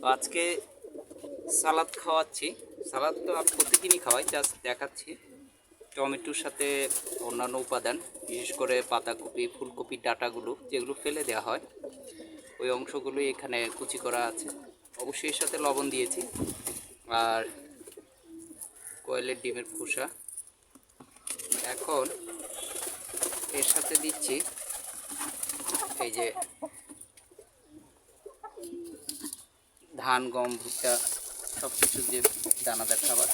তো আজকে সালাদ খাওয়াচ্ছি। সালাদ তো আমি প্রতিদিনই খাওয়াই জাস্ট দেখাচ্ছি। টমেটোর সাথে অন্যান্য উপাদান, বিশেষ করে পাতাকপি ফুলকপির ডাটাগুলো, যেগুলো ফেলে দেওয়া হয়। ওই অংশগুলো এখানে কুচি করা আছে। অবশ্যই এর সাথে লবণ দিয়েছি। আর কোয়েলের ডিমের খোসা। এখন এর সাথে দিচ্ছি এই যে ধান, গম, ভুট্টা সব কিছু যে দানাদার খাবার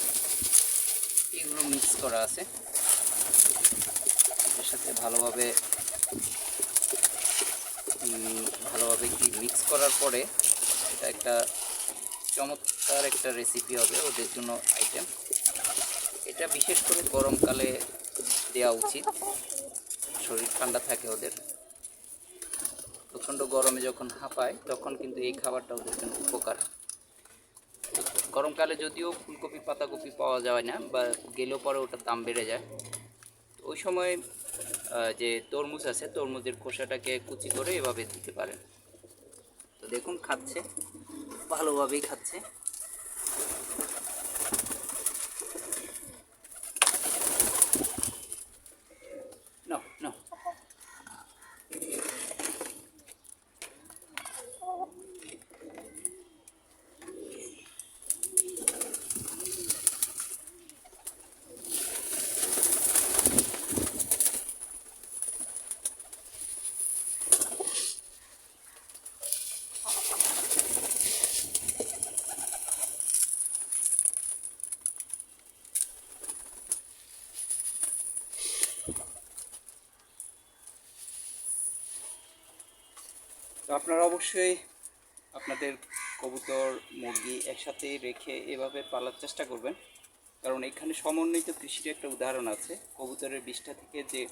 এগুলো মিক্স করা আছে। এর সাথে ভালোভাবে ভালোভাবে কি মিক্স করার পরে এটা একটা চমৎকার একটা রেসিপি হবে ওদের জন্য আইটেম এটা বিশেষ করে গরমকালে দেওয়া উচিত। শরীর ঠান্ডা থাকে ওদের। প্রচণ্ড গরমে যখন হাঁপায়, তখন কিন্তু এই খাবারটা ওদের জন্য উপকার। গরমকালে যদিও ফুলকপি, পাতাকপি পাওয়া যায় না, বা গেলেও পরে ওটার দাম বেড়ে যায়। ওই সময় যে তরমুজ আছে, তরমুজের খোসাটাকে কুচি করে এভাবে দিতে পারেন। তো দেখুন, খাচ্ছে, ভালোভাবেই খাচ্ছে। তো আপনারা অবশ্যই আপনাদের কবুতর, মুরগি একসাথে রেখে এভাবে পালার চেষ্টা করবেন। কারণ এখানে সমন্বিত কৃষির একটা উদাহরণ আছে। কবুতরের বিষ্ঠা থেকে যে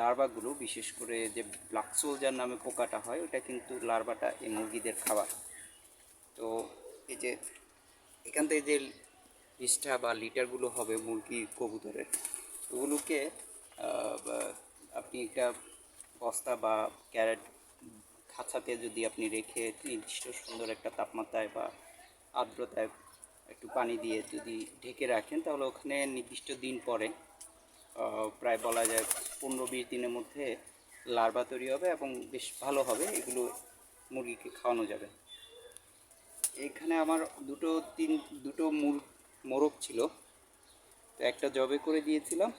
লার্ভাগুলো, বিশেষ করে যে ব্ল্যাক সোলজার নামে পোকাটা হয়, ওটা কিন্তু লার্ভাটা এই মুরগিদের খাবার। তো এই যে, এখান থেকে যে বিষ্ঠা বা লিটারগুলো হবে মুরগি কবুতরের, ওগুলোকে আপনি একটা বস্তা বা ক্যারেট খাঁচাতে যদি আপনি রেখে নির্দিষ্ট সুন্দর একটা তাপমাত্রায় বা আর্দ্রতায় একটু পানি দিয়ে যদি ঢেকে রাখেন, তাহলে ওখানে নির্দিষ্ট দিন পরে প্রায় বলা যায় পনেরো বিশ দিনের মধ্যে লার্ভা তৈরি হবে এবং বেশ ভালো হবে, এগুলো মুরগিকে খাওয়ানো যাবে। এখানে আমার দুটো তিন, দুটো মুর, মোরগ ছিল। তো একটা জবে করে দিয়েছিলাম,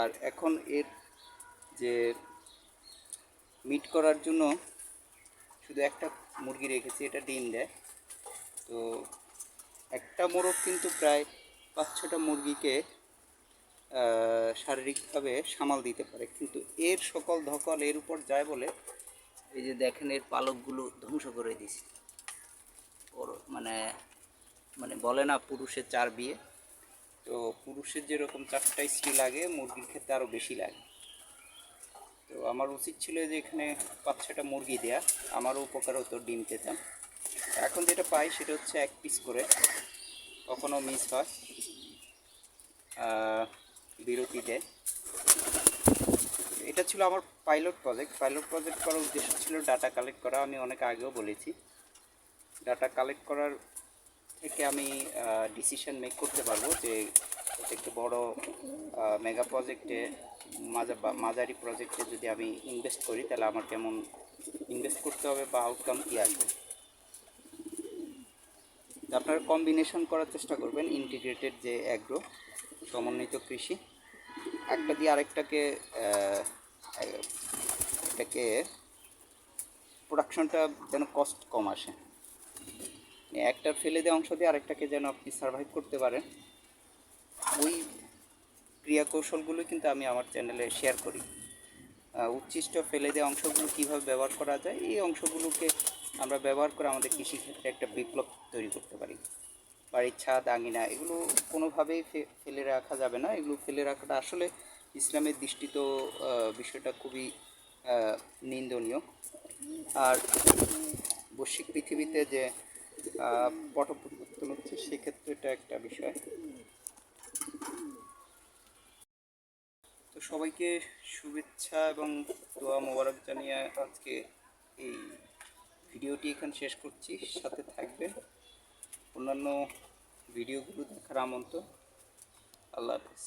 আর এখন এর যে মিট করার জন্য শুধু একটা মুরগি রেখেছি, এটা ডিম দেয়। তো একটা মোরগ কিন্তু প্রায় পাঁচ ছটা মুরগিকে শারীরিকভাবে সামাল দিতে পারে। কিন্তু এর সকল ধকল এর উপর যায় বলে এই যে দেখেন, এর পালকগুলো ধ্বংস করে দিছে ওর মানে মানে বলে না, পুরুষের চার বিয়ে। তো পুরুষের যেরকম চারটা স্ত্রী লাগে, মুরগির ক্ষেত্রে আরও বেশি লাগে। তো আমার উচিত ছিল যে এখানে পাঁচ ছটা মুরগি দেয়া। আমারও উপকার হতো ডিম পেতাম এখন যেটা পাই সেটা হচ্ছে এক পিস করে। কখনো মিস হয়। বিরতি দেয়। এটা ছিল আমার পাইলট প্রজেক্ট পাইলট প্রজেক্ট করার উদ্দেশ্য ছিল ডাটা কালেক্ট করা। আমি অনেক আগেও বলেছি। ডাটা কালেক্ট করার থেকে আমি ডিসিশন মেক করতে পারব যে একটু বড় মেগা প্রজেক্টে মাঝারি প্রজেক্টে যদি আমি ইনভেস্ট করি, তাহলে আমার কেমন ইনভেস্ট করতে হবে বা আউটকাম কী আসবে আপনারা কম্বিনেশন করার চেষ্টা করবেন ইন্টিগ্রেটেড যে অ্যাগ্রো সমন্বিত কৃষি। একটা দিয়ে আরেকটাকে এটাকে প্রোডাকশনটা যেন কস্ট কম আসে। একটা ফেলে দেওয়া অংশ দিয়ে আরেকটাকে যেন আপনি সার্ভাইভ করতে পারেন। ক্রিয়া কৌশলগুলো কিন্তু আমি আমার চ্যানেলে শেয়ার করি। উচ্ছিষ্ট ফেলে দেওয়া অংশগুলো কীভাবে ব্যবহার করা যায় এই অংশগুলোকে আমরা ব্যবহার করে আমাদের কৃষিক্ষেত্রে একটা বিপ্লব তৈরি করতে পারি। বাড়ির ছাদ আঙিনা এগুলো কোনোভাবেই ফেলে রাখা যাবে না। এগুলো ফেলে রাখাটা আসলে ইসলামের দৃষ্টিত বিষয়টা খুবই নিন্দনীয়। আর বৈশ্বিক পৃথিবীতে যে আহ, পট পরিবর্তন হচ্ছে সেক্ষেত্রে এটা একটা বিষয়। সবাইকে শুভেচ্ছা এবং দোয়া মোবারক জানিয়ে আজকে এই ভিডিওটি এখানে শেষ করছি। সাথে থাকবেন অন্যান্য ভিডিওগুলো দেখার আমন্ত্রণ। আল্লাহ হাফিজ।